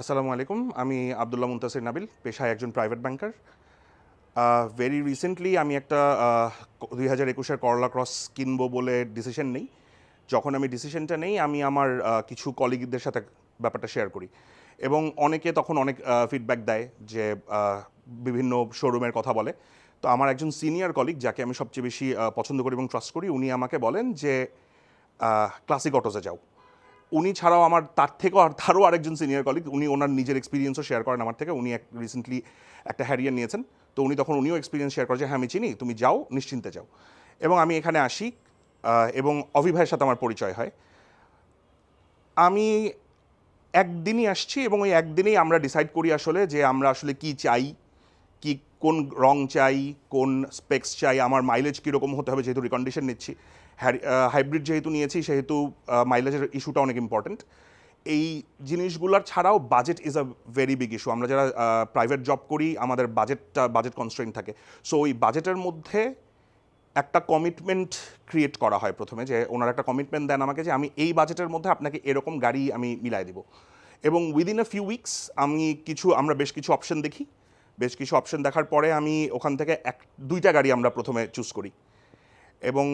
আসসালামু আলাইকুম। আমি আবদুল্লাহ মুন্তাসির নাবিল, পেশায় একজন প্রাইভেট ব্যাংকার ভেরি রিসেন্টলি আমি একটা দুই হাজার একুশের করলা ক্রস কিনবো বলে ডিসিশন নেই। যখন আমি ডিসিশনটা নেই, আমি আমার কিছু কলিগদের সাথে ব্যাপারটা শেয়ার করি। এবং অনেকে তখন অনেক ফিডব্যাক দেয় যে বিভিন্ন শোরুমের কথা বলে। তো আমার একজন সিনিয়র কলিগ যাকে আমি সবচেয়ে বেশি পছন্দ করি এবং ট্রাস্ট করি, উনি আমাকে বলেন যে ক্লাসিক অটোসে যাও। উনি ছাড়াও আমার তার থেকেও আর তারও আরেকজন সিনিয়র কলিগ উনি ওনার নিজের এক্সপিরিয়েন্সও শেয়ার করেন আমার থেকে। উনি এক রিসেন্টলি একটা হ্যারিয়ার নিয়েছেন। তো উনি তখন উনিও এক্সপিরিয়েন্স শেয়ার করেন যে হ্যাঁ আমি চিনি, তুমি যাও, নিশ্চিন্তে যাও। এবং আমি এখানে আসি এবং অভি ভাইয়ের সাথে আমার পরিচয় হয়। আমি একদিনই আসছি এবং ওই একদিনেই আমরা ডিসাইড করি আসলে যে আমরা আসলে কি চাই। কি কোন রং চাই, কোন স্পেক্স চাই, আমার মাইলেজ কীরকম হতে হবে যেহেতু রিকন্ডিশন নিচ্ছি। হাইব্রিড যেহেতু নিয়েছি, সেহেতু মাইলেজের ইস্যুটা অনেক ইম্পর্ট্যান্ট এই জিনিসগুলোর ছাড়াও budget is a very big issue আমরা যারা প্রাইভেট জব করি, আমাদের বাজেটটা বাজেট কনস্ট্রেন্ট থাকে। সো ওই বাজেটের মধ্যে একটা কমিটমেন্ট ক্রিয়েট করা হয় প্রথমে যে, ওনার একটা কমিটমেন্ট দেন আমাকে যে, আমি এই বাজেটের মধ্যে আপনাকে এরকম গাড়ি আমি মিলাই দিব। এবং উইদিন আ ফিউ উইকস আমি কিছু, আমরা বেশ কিছু অপশন দেখি। বেশ কিছু অপশন দেখার পরে আমি ওখান থেকে এক, দুইটা গাড়ি আমরা প্রথমে চুজ করি। এবং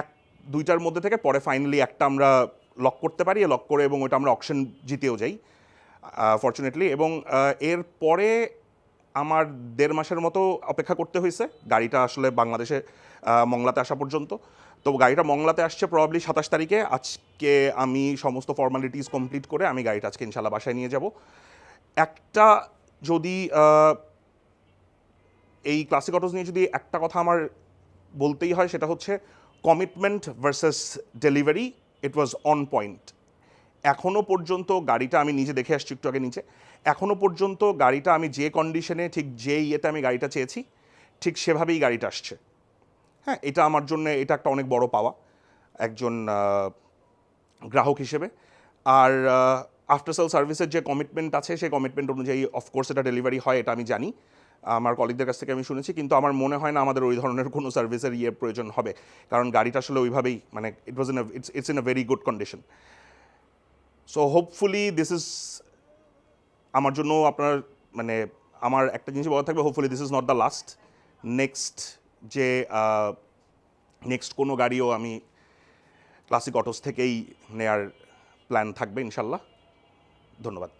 এক, দুইটার মধ্যে থেকে পরে ফাইনালি একটা আমরা লক করতে পারি লক করে এবং ওটা আমরা অপশন জিতেও যাই ফর্চুনেটলি এবং এর পরে আমার দেড় মাসের মতো অপেক্ষা করতে হয়েছে। গাড়িটা আসলে বাংলাদেশে মংলাতে আসা পর্যন্ত। তো গাড়িটা মংলাতে আসছে প্রবাবলি সাতাশ তারিখে। আজকে আমি সমস্ত ফর্মালিটিস কমপ্লিট করে আমি গাড়িটা আজকে ইনশাল্লাহ বাসায় নিয়ে যাব। একটা যদি এই ক্লাসিক অটোস নিয়ে যদি একটা কথা আমার বলতেই হয়, সেটা হচ্ছে commitment versus delivery it was on point এখনও পর্যন্ত গাড়িটা আমি নিজে দেখে আসছি একটু আগে নিচে এখনও পর্যন্ত গাড়িটা আমি যে কন্ডিশনে ঠিক যে ইয়েতে আমি গাড়িটা চেয়েছি, ঠিক সেভাবেই গাড়িটা আসছে। হ্যাঁ এটা আমার জন্য, এটা একটা অনেক বড় পাওয়া, একজন গ্রাহক হিসেবে। আর আফটার সেল সার্ভিসের যে কমিটমেন্ট আছে, সেই কমিটমেন্ট অনুযায়ী অফকোর্স এটা ডেলিভারি হয়, এটা আমি জানি। আমার কলিগদের কাছ থেকে আমি শুনেছি, কিন্তু আমার মনে হয় না আমাদের ওই ধরনের কোনো সার্ভিসের ইয়ে প্রয়োজন হবে। কারণ গাড়িটা আসলে ওইভাবেই মানে it was in it's it's in a very good condition so hopefully this is আমার জন্য আপনার মানে আমার একটা জিনিস বলা থাকবে hopefully this is not the last next যে নেক্সট কোনো গাড়িও আমি ক্লাসিক অটোস থেকেই নেয়ার প্ল্যান থাকবে, ইনশাল্লাহ। ধন্যবাদ।